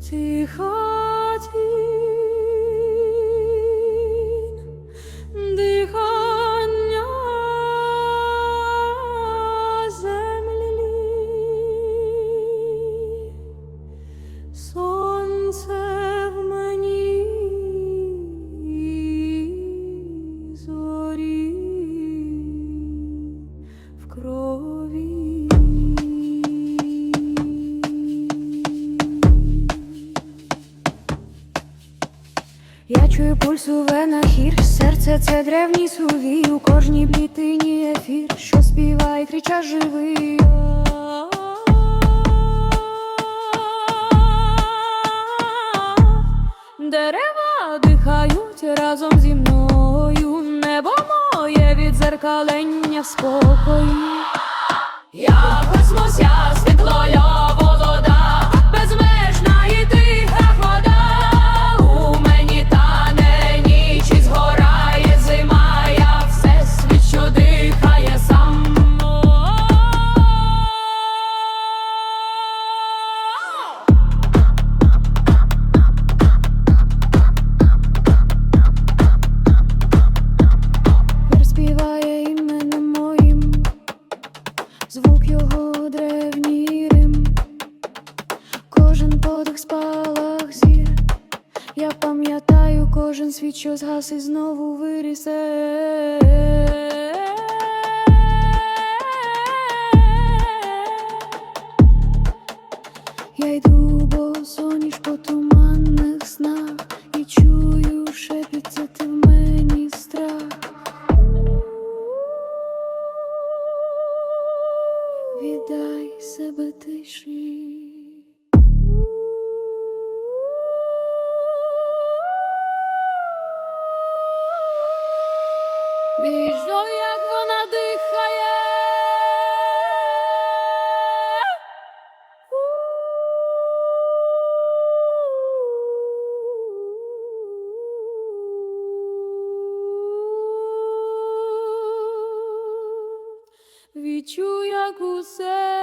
тихо, тихо. Я чую пульс у венах гір, серце це древній сувій, у кожній клітині ефір, що співає, крича живий. Дерева дихають разом зі мною, небо моє відзеркалення спокою. Я космос, я кожен світ, що згас і знову вирісе. Я йду босоніж по туманних снах і чую шепіт, це ти в мені страх. Віддай себе тиші. Відчуй, як усе